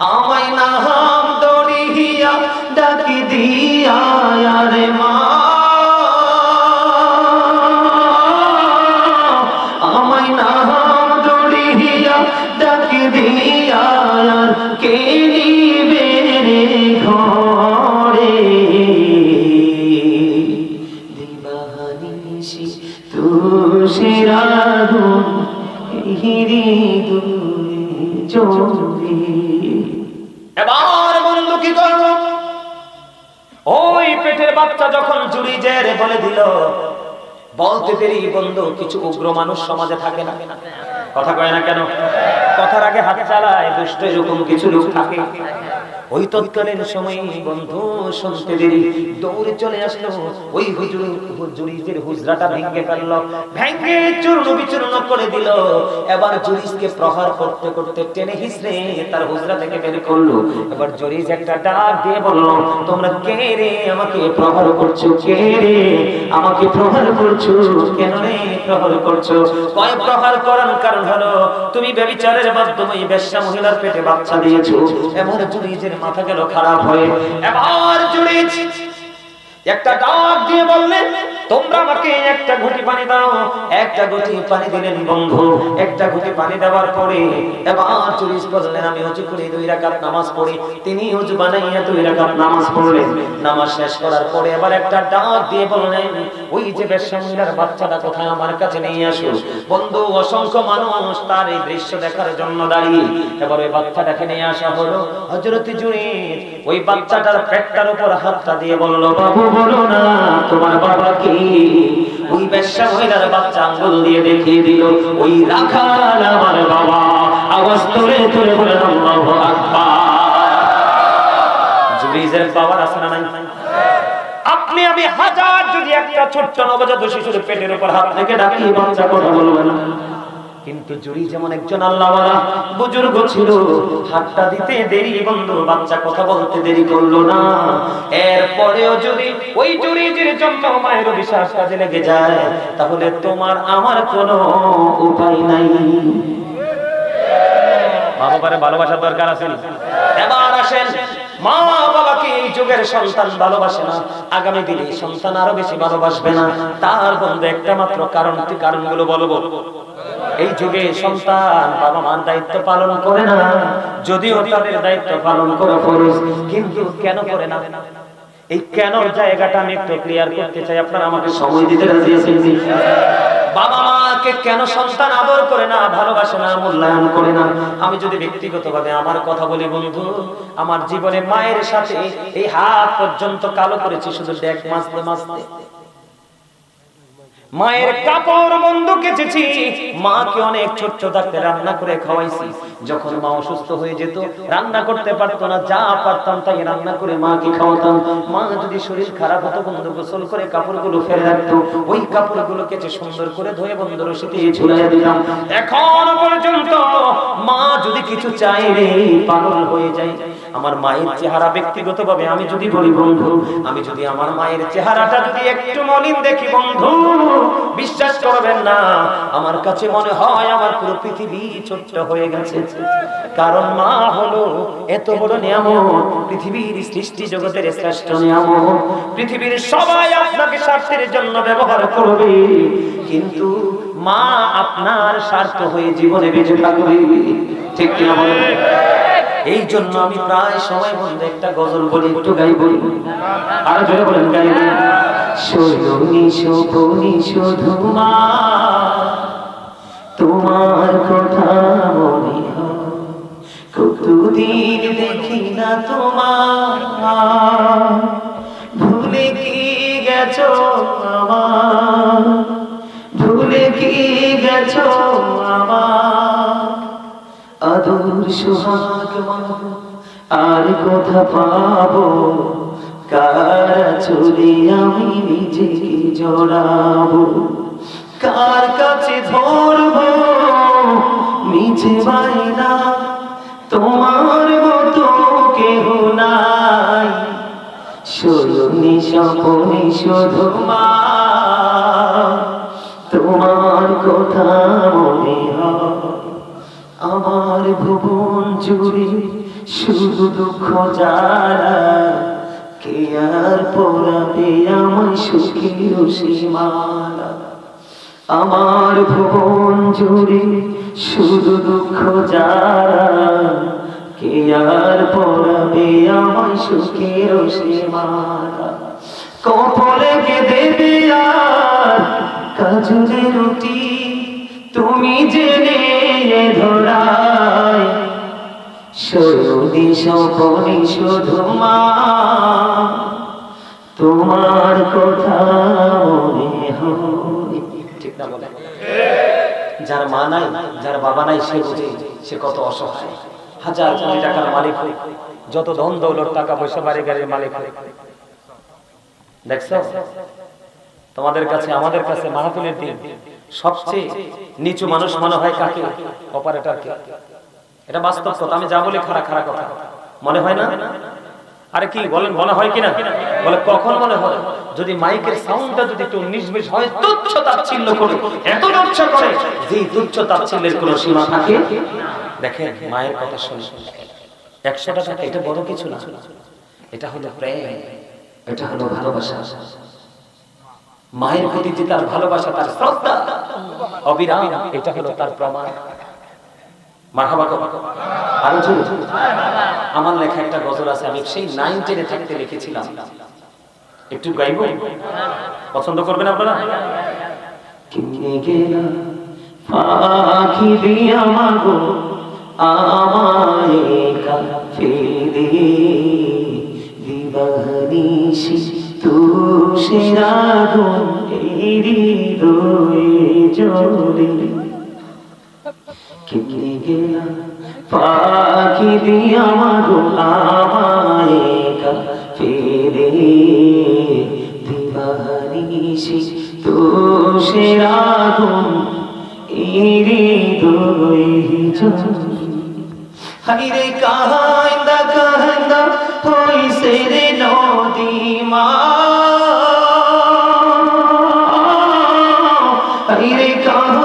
আমায় নাম জুড়ি জেরে বলে দিল, বলতে পেরি বন্ধু, কিছু উগ্র মানুষ সমাজে থাকে না। কথা কয় না কেন? কথার আগে হাতে চালায়, দুষ্ট এরকম কিছু লোক থাকে ওই তৎকালীন সময় বন্ধু শুনতে দেরি দৌড়ে চলে আসলো। ওই হুজুর, হুজুরিজের হুজরাটা ভেঙে ফেলল, ভেঙে চূর্ণ বিচূর্ণ করে দিল। এবার জুরিজকে প্রহার করতে করতে টেনে হিসড়ে তার হুজরা থেকে বের করল। এবার জুরিজ একটা ডাক দিয়ে বলল, তোমরা কে রে? আমাকে প্রহার করছ কে রে? আমাকে প্রহার করছ কেন রে? প্রহার করছ? কয়, প্রহার করার কারণ হলো, তুমি ব্যভিচারের মাধ্যমে বেশ্যা মহিলার পেটে বাচ্চা দিয়েছ। এমন জুরিজের মাথা গেল খারাপ হয়ে। একটা ডাক দিয়ে বললেন তোমরা আমাকে একটা ঘটি পানি দাও। একটা ঘটি পানি দিলেন বন্ধু। একটা ঘটি পানি দেওয়ার পরে এবার চুরিশ বললেন আমি উঁচু করে দুই রাকাত নামাজ পড়ি। তিনি উঁচু বানাইয়া দুই রাকাত নামাজ পড়লেন। নামাজ শেষ করার পরে আবার একটা ডাক দিয়ে বললেন, ওই যে বেশমিলার বাচ্চাটা কোথায় আমার কাছে নিয়ে আসো। বন্ধু, অসংখ্য মানুষ তার এই দৃশ্য দেখার জন্য দাঁড়িয়ে এবার ওই বাচ্চাটাকে নিয়ে আসা হলো হজরত জুড়ি ওই বাচ্চাটার পেটটার উপর হাতটা দিয়ে বলল, বাবু, বলো না, তোমার বাবা কি? ওই বেশ্যা মহিলার বাচ্চা আঙ্গুল দিয়ে দেখিয়ে দিল, ওই রাখাল আমার বাবা। বাবার আছে না নাই? আপনি, আমি হাজার যদি একটা ছোট্ট নবজাত শিশুর পেটের উপর হাত থেকে ডাকি বাচ্চা কথা বলবেন। না কিন্তু জুরি যেমন একজন আল্লাহওয়ালা বুজুর্গ ছিল হাতটা দিতে দেরি বন্ধু বাচ্চা কথা বলতে দেরি করল না। এরপরেও যদি ওই জুরিজির জন্য মায়ের বিশ্বাস কাজে লেগে যায় তাহলে তোমার আমার কোনো উপায় নাই। মা বাবার ভালোবাসার দরকার আছে। এবার আসেন মা বাবাকে এই যুগের সন্তান ভালোবাসে না আগামী দিনে সন্তান আরও বেশি ভালোবাসবে না। তার বন্ধু একটা মাত্র কারণ কারণ কারণগুলো বলব? এই যুগে সন্তান বাবা মার দায়িত্ব পালন করে না। যদিও তাদের দায়িত্ব পালন করা ফরজ, কিন্তু কেন করে না? এই কেন জায়গাটা আমি একটু ক্লিয়ার করতে চাই, আপনারা আমাকে সময় দিতে রাজি বাবা মাকে কেন সন্তান আদর করে না, ভালোবাসে না, মূল্যায়ন করে না? আমি যদি ব্যক্তিগতভাবে আমার কথা বলি, বন্ধু, আমার জীবনে মায়ের সাথে এই হাত পর্যন্ত কালো করেছি, শুধু দেখ মাসতে মাসতে মায়ের কাপড় বন্ধ কেচেছি। মাকে অনেক ছোট্ট থাকতে রান্না করে খাওয়াইছি। যখন মা অসুস্থ হয়ে যেত, রান্না করতে পারতো না, যা পারতাম তাই রান্না করে মাকে খাওয়াতাম। মা যদি শরীর খারাপ হতো বন্ধু গোসল করে কাপড়গুলো ফেলে রাখতো। ওই কাপড়গুলো কেচে সুন্দর করে ধুয়ে বন্ধু রশিতে ঝুলাই দিলাম এখন পর্যন্ত মা যদি কিছু চাই পাগল হয়ে যায়। আমার মায়ের চেহারা ব্যক্তিগতভাবে আমি যদি বলি, বন্ধু, আমি যদি আমার মায়ের চেহারাটা যদি একটু মলিন দেখি, বন্ধু বিশ্বাস করবেন না। আমার কাছে মনে হয় আমার পুরো পৃথিবী ছোট্ট হয়ে গেছে। কারণ মা হলো এত বড় নিয়ামত। পৃথিবীর সৃষ্টি জগতের শ্রেষ্ঠ নিয়ামত। পৃথিবীর সবাই আপনাকে স্বার্থের জন্য ব্যবহার করবে। কিন্তু মা আপনার স্বার্থ হয়ে জীবনে বেঁচে থাকবে। ঠিক কিনা বলেন? এই জন্য আমি প্রায় সময় বন্ধু একটা গজল বলি, একটু গাই বলি। আর জোরে বলেন, গাই শোনি শোভনি শুধু মা। তোমার কথা মনে কতদিন দেখি না তোমার ভুলে কি গেছো আমার? ভুলে কি গেছো আমার? আদর, সোহাগ আর কথা পাবো কার চলে আমি নিজেকে জড়াবো? কার কাছে ধরবো? মিছে বাইনা তোমার মতো কেহ নাই। শোনি স্বপনে শুধু তোমার কথা মনে আমার ভুবন জুড়ে শুধু দুঃখ যারা কে আর পড়াবে আমায় সুখের সীমালা আমার ভুবন জুড়ে শুধু দুঃখ যারা, কে আর পড়াবে আমায় সুখের সীমালা কপলে কে দেবে আর কাজুরে রুটি তুমি জেনে ধরায়। সপনি শুধু মা। তোমার কথা ঠিক না বলে? যার মা নাই, যার বাবা নাই, সে বুঝে সে কত অসহায়। হাজার কোটি টাকার মালিক হোক যত ধন দৌলত, টাকা পয়সা, বাড়ি গাড়ির মালিক হোক দেখছ? তোমাদের কাছে, আমাদের কাছে মাহফিলের দিন সবচেয়ে নিচু মানুষ মনে হয় কাকে? অপারেটরকে। এটা বাস্তব কথা, আমি যা বলি খারা খারা কথা। মনে হয় না? আরে কি, বলেন, মনে হয় কিনা? বলে, কখন মনে হয়? যদি মাইকের সাউন্ডটা যদি একটু উনিশ হয় তুচ্ছ তাচ্ছিল্য করে। এত তুচ্ছ করে যে তুচ্ছ তাচ্ছিল্যের কোনো সীমা থাকে? দেখেন, মায়ের কথা শুনে একশোটা টাকা এটা বড় কিছু না। এটা হলো প্রেম, এটা হলো ভালোবাসা। মায়ের প্রতি যে তার ভালোবাসা, তার শ্রদ্ধা, অবিরাম, এটা হলো তার প্রমাণ। আমার লেখা একটা গজল আছে, আমি সেই নাইন টেনে থাকতে লিখেছিলাম। একটু গাইব? পছন্দ করবেন আপনারা? পাখি দিয়া মাগো, আমায় কাফেরে দিবানিশি তুষের আগুন এই হৃদয়ে জ্বলে কিনে গেলা পাখি দিয়া মাগো আমায় কাফেরে দিবানিশি তুষের আগুন এই হৃদয়ে জ্বলে হাইরে কাহাইন্দা কাহাইন্দা হইছে রে নদী মা। হাইরে কাহাইন্দা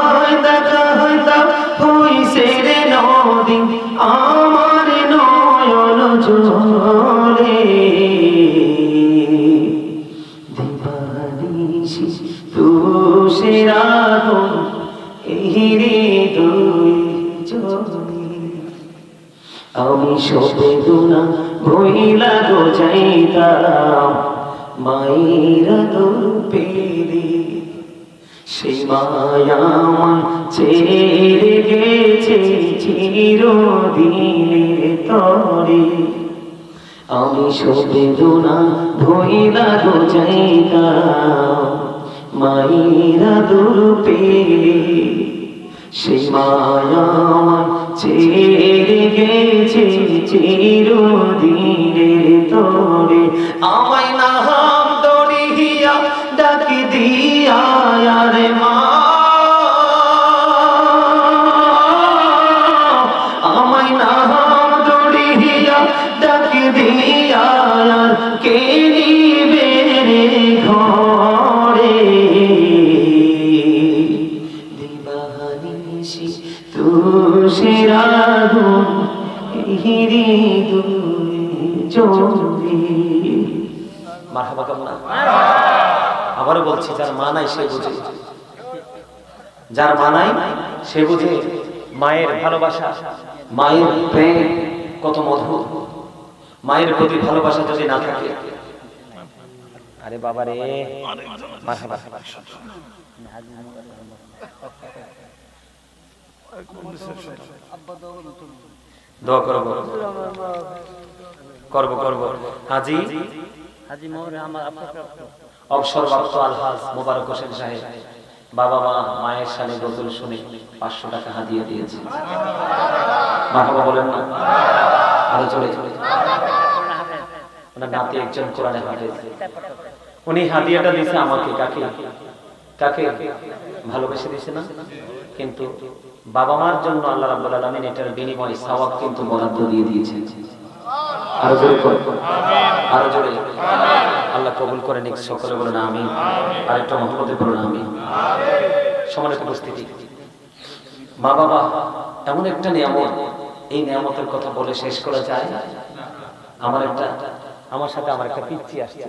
আমি সবেদনা ভইলা গো দূর পেরে সেই মায়ামান ছেড়ে গেছে চিরদিনের তরে। আমি সবেদনা ভইলা গো যাইতাম মায়েরা দূর পেরে সেই মায়ামান ছেড়ে গেছে চিরদিনের তরে। আমায় নাম বলছি, যার মা নাই সে বুঝে। যার মা নাই সে বুঝে, মায়ের ভালোবাসা, মায়ের প্রেম কত মধুর। মায়ের প্রতি ভালোবাসা যদি না থাকে, আরে বাবা রে দোয়া করব করব করব। হাজি আলহাজ মোবারক হোসেন সাহেব। বাবা মা, মায়ের গজল শুনে পাঁচশো টাকা দিয়েছে। মা বাবা বলেন না। আরও চলে চলে ওনার নাতি একজন কোরআনে উনি দিয়েছে আমাকে। কাকে? কাকে? ভালোবেসে দিয়েছে না? কিন্তু বাবা মার জন্য আল্লাহ রাব্বুল আলামিন এটার বিনিময়ে সওয়াব কিন্তু বরাদ্দ দিয়ে দিয়েছেন। আরও জোরে আরও জোরে। আল্লাহ কবুল করে নিক সকলে বলেন আমি আরেকটা বলেন আমি সমানের উপস্থিতি। মা বাবা এমন একটা নিয়ামত এই নিয়ামতের কথা বলে শেষ করা যায়? আমার একটা আমার সাথে আমার একটা পিচ্ছি আসছে।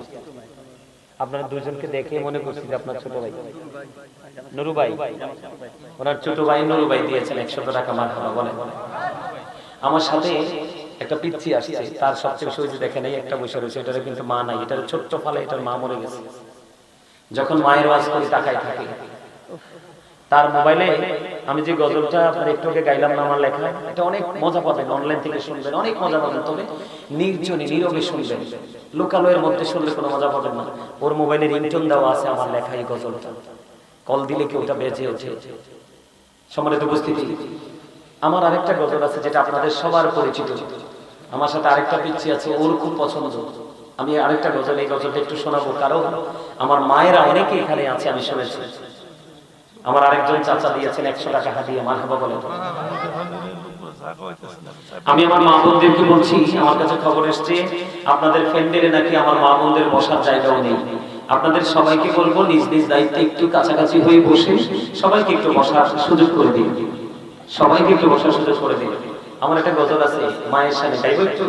আপনারা দুজনকে দেখে মনে করছি যে আপনার ছোট ভাই। নুরু ভাই। ওনার ছোট ভাই নুরু ভাই দিয়েছেন একশো টাকা মার বলে আমার সাথে একটা পিচ্ছি আসছে, তার সবচেয়ে যে দেখেন এই একটা বসে রয়েছে এটার কিন্তু মা নাই এটার ছোট্ট ফালে, এটার মা মরে গেছে। যখন মায়ের ওয়াজ করি তাকাই থাকে। তার মোবাইলে আমি যে গজলটা আপনার একটু আগে গাইলাম না, আমার লেখা, এটা অনেক মজা পাবেন অনলাইন থেকে শুনবেন, অনেক মজা পাবেন। তবে নির্জনে, নীরবে শুনবেন। লোকালয়ের মধ্যে শুনলে কোনো মজা পাবেন না। ওর মোবাইলে রিংটোন দেওয়া আছে আমার লেখা এই গজলটা। কল দিলে কি ওটা বেঁচে ওঠে? সম্মানিত উপস্থিতি আমার আরেকটা গজল আছে যেটা আপনাদের সবার পরিচিত। আমার সাথে আরেকটা পিচ্ছি আছে, ওর খুব পছন্দ। আমি আরেকটা গজল, এই গজলটা একটু শোনাবো। কারণ আমার মায়েরা অনেকে এখানে আছে, আমি শুনেছি। আমার আরেকজন চাচা দিয়েছেন একশো টাকা হাতিয়ে মা হাবা বলে। আমি আমার মা বোনদেরকে বলছি, আমার কাছে খবর এসছে, আপনাদের ফ্যান্ডেলে নাকি আমার মা বোনদের বসার জায়গাও নেই। আপনাদের সবাইকে বলব, নিজ নিজ দায়িত্বে একটু কাছাকাছি হয়ে বসে সবাইকে একটু বসার সুযোগ করে দিন। সবাইকে একটু বসার সুযোগ করে দিল আমার একটা গজল আছে, মায়ের সামনে তাই একটু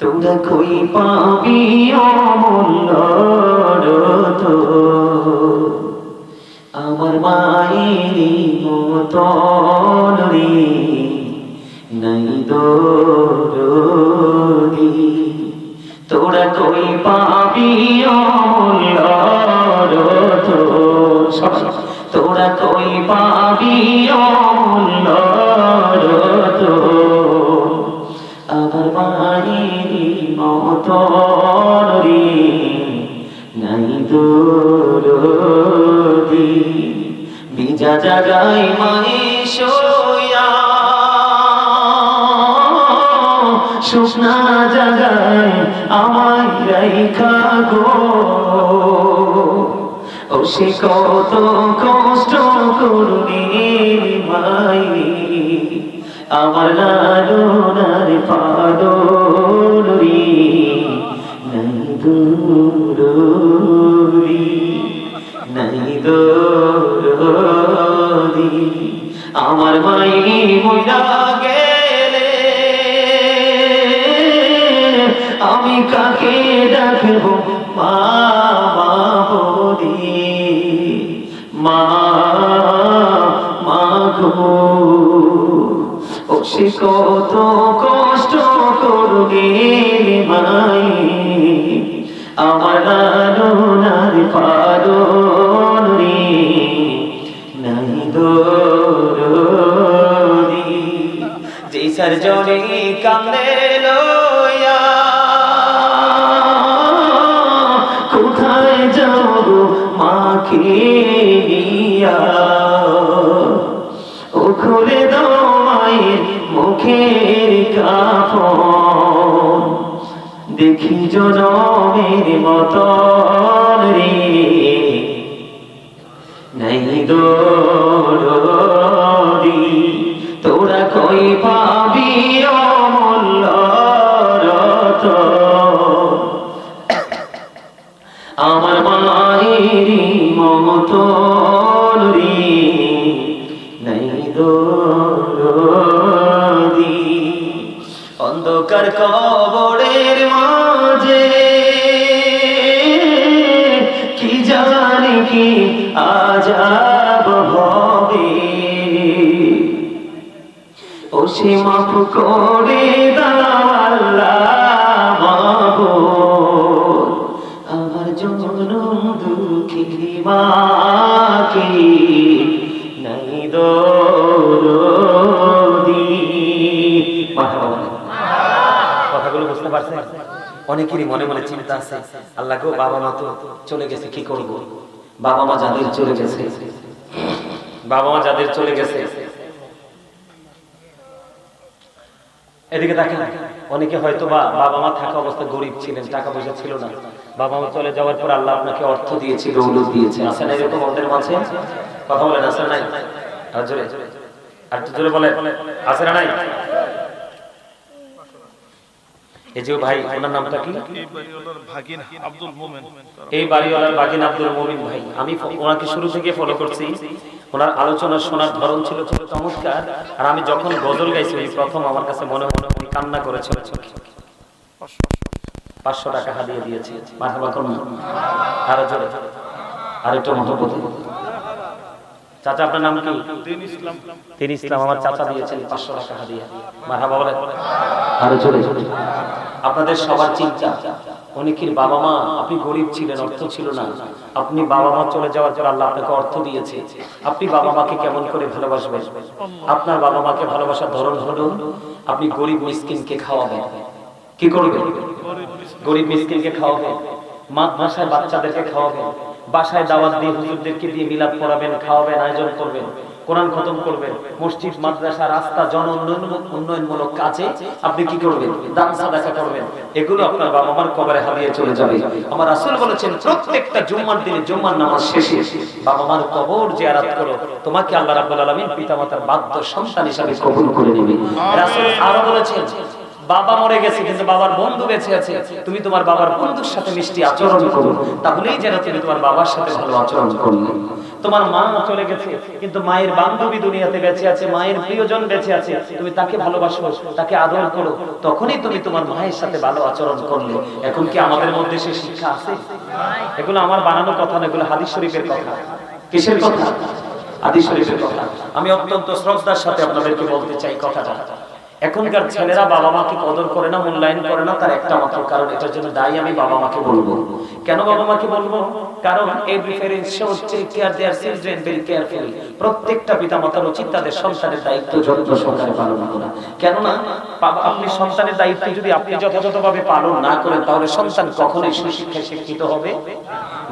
তোরা কই পাবি আমার মায়ের মতন নাই দরদি শুকনা জাগায় আমায় রাইখা গো। ও সে কত কষ্ট ভাই আমার লালনার রে। নাই দূরি সে কত কষ্ট করবে মাই আমার লালনার পারন রে, নাই দরদি যে সরজনে কামলে লয়া কোথায় যাব মাকে নিয়া ও খুলে দাও মুখের কাপড়। দেখি জনমের মতন রে। নাই দৌড়ি তোরা কই পাবি অনেকেরই মনে মনে চিন্তা আছে, আল্লাহ গো, বাবা মা তো চলে গেছে, কি করব? বাবা মা যাদের চলে গেছে, বাবা মা যাদের চলে গেছে। এদিকে দেখেন, অনেকে হয়তো বা বাবা মা থাকা অবস্থা গরিব ছিলেন, টাকা পয়সা ছিল না। বাবা মা চলে যাওয়ার পর আল্লাহ আপনাকে অর্থ দিয়েছে, দৌলত দিয়েছে। আছে না এরকম ওদের মাঝে? কথা বলেন আছে নাই? আর জোরে। আর জোরে বলে আছে না নাই? এই যে ভাই ওনার নামটা কি? এই বাড়িওয়ালার বাগিন আব্দুল মমিন ভাই। আমি ওনাকে শুরু থেকে ফলো করছি। ওনার আলোচনা শোনার ধরন ছিল চমৎকার। আর আমি যখন গজল গাইছি ওই প্রথম আমার কাছে মনে মনে উনি কান্না করেছিল পাঁচশো টাকা হারিয়ে দিয়েছে। মাথাবা করুন আরও জোরে। আর একটু মহব্বত। চাচা আপনার নাম কি? তিনি ইসলাম। আমার চাচা দিয়েছেন পাঁচশো টাকা মাথা বলে। আরও জোরে। আপনাদের সবার চিন্তা অনেকের বাবা মা, আপনি গরিব ছিলেন, অর্থ ছিল না। আপনি বাবা মা চলে যাওয়ার পর আল্লাহ আপনাকে অর্থ দিয়েছে। আপনি বাবা মাকে কেমন করে ভালোবাসবেন? আপনার বাবা মাকে ভালোবাসার ধরন হলো, আপনি গরিব মিসকিনকে খাওয়াবেন। কি করবেন? গরিব মিসকিনকে খাওয়াবেন। মা বাসায় বাচ্চাদেরকে খাওয়াবেন। বাসায় দাওয়াত দিয়ে হুজুরদেরকে দিয়ে মিলাদ পড়াবেন, খাওয়াবেন, আয়োজন করবেন। কোরআন খতম করবেন মসজিদ মাদ্রাসা রাস্তা জন উন্নয়ন উন্নয়নমূলক কাজে আপনি কি করবেন? দান সাদাকা করবেন। এগুলো আপনার বাবা মার কবরে হারিয়ে চলে যাবে। আমার রাসূল বলেছেন প্রত্যেকটা জুম্মার দিনে জুম্মার নামাজ শেষে বাবা মার কবর জিয়ারত করো। তোমাকে আল্লাহ রাব্বুল আলামিন পিতামাতার বাধ্য সন্তান হিসাবে কবুল করে নেবে। রাসূল আরও বলেছেন বাবা মরে গেছে কিন্তু বাবার বন্ধু বেঁচে আছে। তুমি তোমার বাবার বন্ধুর সাথে মিষ্টি আচরণ করো। তাহলেই যেন তুমি তোমার বাবার সাথে ভালো আচরণ করলে তোমার মা চলে গেছে, কিন্তু মায়ের বান্ধবী দুনিয়াতে বেঁচে আছে, মায়ের প্রিয়জন বেঁচে আছে, তুমি তাকে ভালোবাসো, তাকে আদর করো, তখনই তুমি তোমার মায়ের সাথে ভালো আচরণ করলে। এখন কি আমাদের মধ্যে সে শিক্ষা আছে? এগুলো আমার বানানো কথা না, এগুলো হাদিস শরীফের কথা। কিসের কথা? হাদিস শরীফের কথা। আমি অত্যন্ত শ্রদ্ধার সাথে আপনাদেরকে বলতে চাই কথাটা। এখনকার ছেলেরা বাবা মাকে কদর করে না, মূল্যায়ন করে না, তার একটা মাত্র কারণ, এটার জন্য দায়ী আমি বাবা মাকে বলব। কেন বাবা মাকে বলব? কারণ এভরি প্যারেন্টস হচ্ছে care their children very carefully প্রত্যেকটা পিতামাতার উচিত তাদের সন্তানের দায়িত্ব যত্ন সহকারে পালন করা। কেননা আপনি সন্তানের দায়িত্ব যদি আপনি যথাযথভাবে পালন না করেন, তাহলে সন্তান কখনোই সুশিক্ষায় শিক্ষিত হবে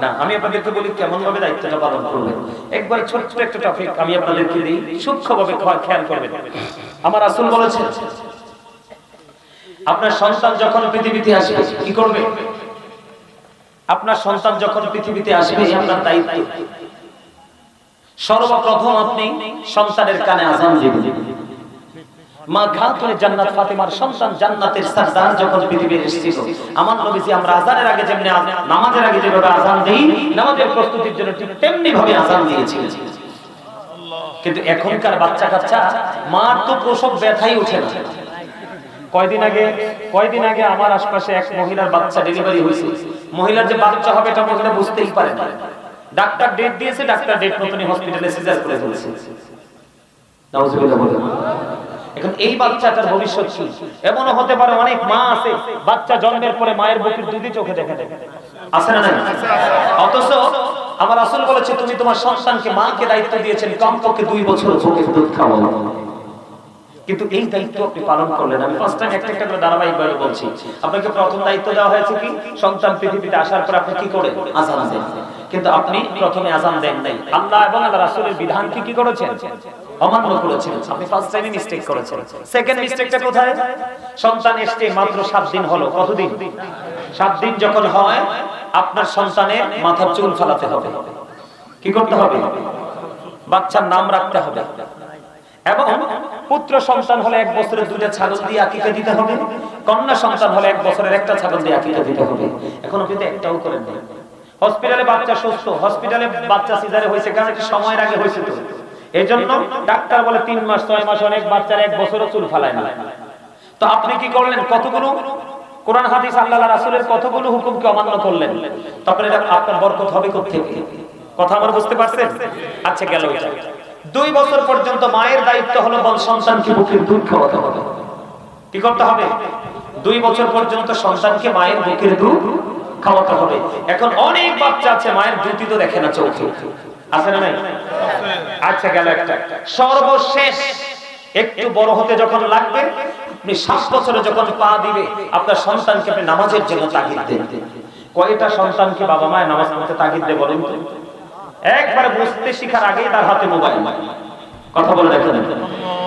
না। আমি আপনাদেরকে বলি কেমন ভাবে দায়িত্বটা পালন করবেন। একবার ছোট্ট একটা টপিক আমি আপনাদেরকে দিই। সূক্ষ্মভাবে খেয়াল করবেন। আমার আসল বলেছেন আপনার সন্তান যখন পৃথিবীতে আসবে, কি করবে? আপনার সন্তান যখন পৃথিবীতে আসবে আপনার দায়িত্ব। সর্বপ্রথম আপনি সন্তানের কানে আজান দিবেন। মা খাতুনে জান্নাত ফাতেমার সন্তান জান্নাতের সরদার যখন পৃথিবীতে এসেছিল আমার নবীজি, আমরা আজানের আগে যেমনি নামাজের আগে যেভাবে আজান দেই, নামাজের প্রস্তুতির জন্য ঠিক তেমনি ভাবে আজান দিয়েছিলেন। কিন্তু এখনকার বাচ্চা কাচ্চা মার তো প্রসব ব্যথাই উঠে না। কয়দিন আগে কয়দিন আগে আমার আশপাশে এক মহিলার বাচ্চা ডেলিভারি হয়েছে। মহিলার যে বাচ্চা হবে এটা মহিলা বুঝতেই পারে না। ডাক্তার ডেট দিয়েছে, ডাক্তার ডেট মতনই হসপিটালে সিজার করে ফেলেছে। এখন এই বাচ্চাটার ভবিষ্যৎ কি? এমনও হতে পারে অনেক মা আছে, বাচ্চা জন্মের পরে মায়ের বুকের দুধই চোখে দেখে দেখে আছে না অথচ আমার আসল বলেছে, তুমি তোমার সন্তানকে মাকে দায়িত্ব দিয়েছেন কমপক্ষে দুই বছর চোখের দুধ খাওয়ানো কিন্তু এই দায়িত্ব আপনি পালন করলেন। আমি ফার্স্ট টাইম একটা একটা করে ধারাবাহিক ভাবে বলছি। আপনাকে প্রথম দায়িত্ব দেওয়া হয়েছে কি? সন্তান পৃথিবীতে আসার পর আপনি কি করে? আজান দেন। কিন্তু আপনি প্রথমে আজান দেন নাই। আল্লাহ এবং আল্লাহ রাসূলের বিধান কি কি করেছেন? অমান্য করেছেন আপনি ফার্স্ট মিস্টেক করেছেন। সেকেন্ড মিস্টেকটা কোথায়? সন্তান মাত্র দিন হলো। কতদিন? দিন যখন হয়, আপনার সন্তানের মাথার চুল ফালাতে হবে। কি করতে হবে? বাচ্চার নাম রাখতে হবে। এবং পুত্র সন্তান হলে এক বছরের দুইটা ছাগল দিয়ে আকিকা দিতে হবে। কন্যা সন্তান হলে এক বছরের একটা ছাগল দিয়ে আকিকা দিতে হবে। এখন আপনি তো একটাও করেন হসপিটালে বাচ্চা সুস্থ। হসপিটালে বাচ্চা সিজারে হয়েছে। কারণ সময়ের আগে হয়েছে তো। এই জন্য ডাক্তার বলে তিন মাস, ছয় মাস অনেক বাচ্চার এক বছরও চুল ফালায় না। তো আপনি কি করলেন? কতগুলো? কোরআন, হাদিস, আল্লাহ রাসূলের কতগুলো হুকুমকে অমান্য করলেন? তখন এটা আপনার বরকত হবে কোথেকে কথা আমার বুঝতে পারছেন? আচ্ছা গেল দুই বছর পর্যন্ত মায়ের দায়িত্ব হলো বল সন্তানকে বুকের দুধ খাওয়াতে হবে। কি করতে হবে? দুই বছর পর্যন্ত সন্তানকে মায়ের বুকের দুধ খাওয়াতে হবে। এখন অনেক বাচ্চা আছে, মায়ের দুধই তো দেখে না চোখে। আছে না নাই? আচ্ছা গেল একটা। সর্বশেষ একটু বড় হতে যখন লাগবে, আপনি সাত বছরে যখন পা দিবে, আপনার সন্তানকে আপনি নামাজের জন্য তাগিদ দেন। কয়টা সন্তানকে বাবা মায়ের নামাজ পড়তে তাগিদ দেয় বলেন তো? একবার বুঝতে শিখার আগেই তার হাতে মোবাইল। কথা বলে দেখেন।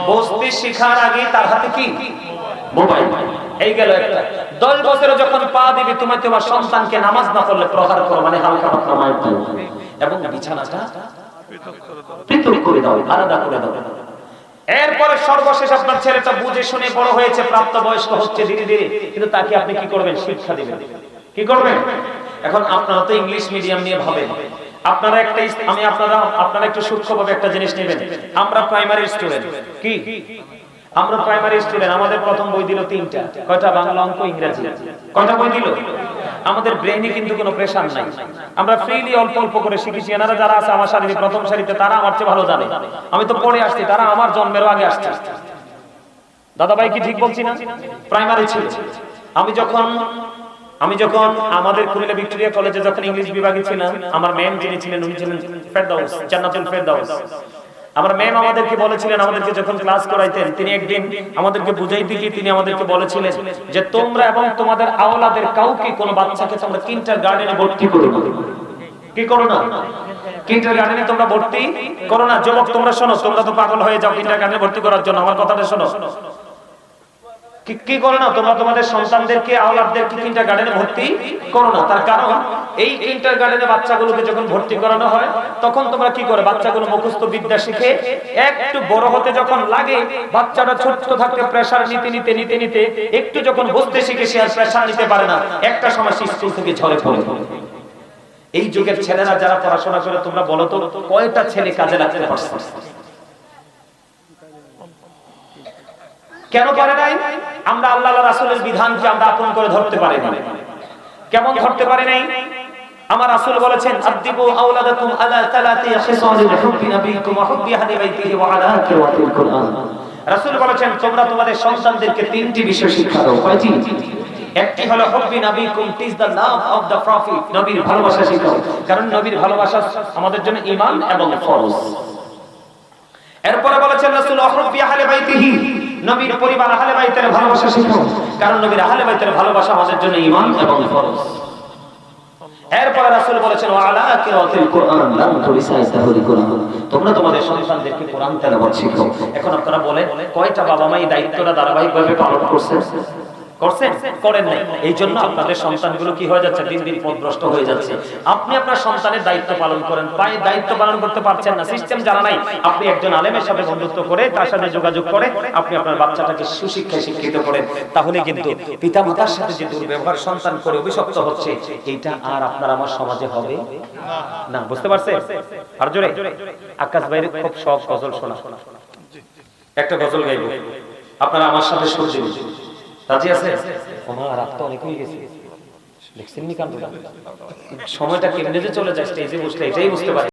বুঝতে শিখার আগেই তার হাতে কি? মোবাইল। এই গেল একটা। দশ বছরে যখন পা দিবে তোমার তোমার সন্তানকে নামাজ না পড়লে প্রহার করো মানে হালকা পাতলা মায়ের দাও এবং বিছানাটা পৃথক করে দাও, আলাদা করে দাও। এরপরে সর্বশেষ আপনার ছেলেটা বুঝে শুনে বড় হয়েছে প্রাপ্ত বয়স্ক হচ্ছে ধীরে ধীরে। কিন্তু তাকে আপনি কি করবেন? শিক্ষা দিবেন। কি করবেন? এখন আপনারা তো ইংলিশ মিডিয়াম নিয়ে ভাবেন। আপনারা একটা আমি আপনারা আপনারা একটু সূক্ষ্মভাবে একটা জিনিস নেবেন। আমরা প্রাইমারি স্টুডেন্ট কি? আমরা প্রাইমারি স্টুডেন্ট আমাদের প্রথম বই দিল তিনটা। কয়টা? বাংলা অঙ্ক, ইংরেজি। কয়টা বই দিল? আমাদের ব্রেনে কিন্তু কোনো প্রেশার নাই। আমরা ফ্রিলি অল্প অল্প করে শিখেছি। এনারা যারা আছে আমার সারিতে, প্রথম সারিতে, তারা আমার চেয়ে ভালো জানে। আমি তো পড়ে আসছি, তারা আমার জন্মেরও আগে আসছে। দাদা ভাই কি ঠিক বলছি না? প্রাইমারি ছিল আমি যখন আমি যখন আমাদের কুমিল্লা ভিক্টোরিয়া কলেজে যখন ইংলিশ বিভাগে ছিলাম, আমার ম্যাম যিনি ছিলেন, উনি ছিলেন ফেরদাউস, জান্নাতুল ফেরদাউস। আমার ম্যাম আমাদেরকে বলেছিলেন, আমাদেরকে যখন ক্লাস করাইতেন, তিনি একদিন আমাদেরকে বুঝাইতে গিয়ে তিনি আমাদেরকে বলেছিলেন যে তোমরা এবং তোমাদের আওলাদের কাউকে কোনো বাচ্চাকে তোমরা কিন্টার গার্ডেনে ভর্তি করো কি করো না? তোমরা ভর্তি করো না। যুবক, তোমরা শোনো, তোমরা তো পাগল হয়ে যাও কিন্টার গার্ডেনে ভর্তি করার জন্য। আমার কথাটা শোনো। কি- করো না? তোমরা তোমাদের সন্তানদেরকে, আওলাদদেরকে কিন্টার গার্ডেনে ভর্তি করো না। তার কারণ, এই কিন্টার গার্ডেনে বাচ্চাগুলোকে যখন ভর্তি করানো হয়, তখন তোমরা কি বাচ্চাগুলো মুখস্থ বিদ্যা শিখে একটু বড় হতে যখন লাগে, বাচ্চাটা ছোট্ট থাকতে নিতে নিতে নিতে নিতে, একটু যখন বুঝতে শিখে সে আর নিতে পারে না। একটা সময় সে থেকে ঝরে পড়ে। এই যুগের ছেলেরা যারা পড়াশোনা করে, তোমরা বলো তো, কয়টা ছেলে কাজে লাগতে পারছে? কেন পারে নাই? আমরা আল্লাহ রাসূলের বিধানকে আমরা আপন করে ধরতে পারি না? কেমন ধরতে পারি নাই? আমার রাসূল বলেছেন আদিবু আওলাদাকুম আলা হুব্বি হুব্বি আহলি বাইতিহি ওয়া আলা কুরআন। রাসূল বলেছেন, তোমরা তোমাদের সন্তানদেরকে তিনটি বিষয় শিক্ষা দাও। কয়টি? একটি হলো, হুব্বি নবীকুম teach the love of the prophet. নবীর ভালোবাসা শিখাও। কারণ নবীর ভালোবাসা আমাদের জন্য ঈমান এবং ফরজ। এরপরে বলেছেন রাসূল অহরফি আহলে বাইতিহি। নবীর পরিবার আহলে বাইতের ভালোবাসা শিখো, কারণ নবীর আহলে বাইতের ভালোবাসা আমাদের জন্য ঈমান এবং ফরজ। এরপরে রাসূল বলেছেন, ওয়ালা কিরাতিল কুরআন, লাম তুরিসাইতাহুল কুরআন। তোমরা তোমাদের সন্তানদেরকে কোরআন তেলাওয়াত শিখাও এখন আপনারা বলেন, কয়টা বাবা মা এই দায়িত্বটা ধারাবাহিকভাবে পালন করছেন বাচ্চাটাকে সুশিক্ষায় শিক্ষিত করেন। তাহলে কিন্তু পিতা মাতার সাথে যে দুর্ব্যবহার সন্তান করে অভিশপ্ত হচ্ছে, এইটা আর আপনার আমার সমাজে হবে না। বুঝতে পারছেন? আর জোরে। আকাশ বাইরে খুব শখ, গজল শোনা। একটা গজল গাইব। আপনারা আমার সাথে দিন। রাজি আছে? ওমা রাত তো অনেক হয়ে গেছে। দেখছেন নি কান্দটা সময়টা কেমনে যে চলে যায় স্টেজে বসলে এটাই বুঝতে পারি।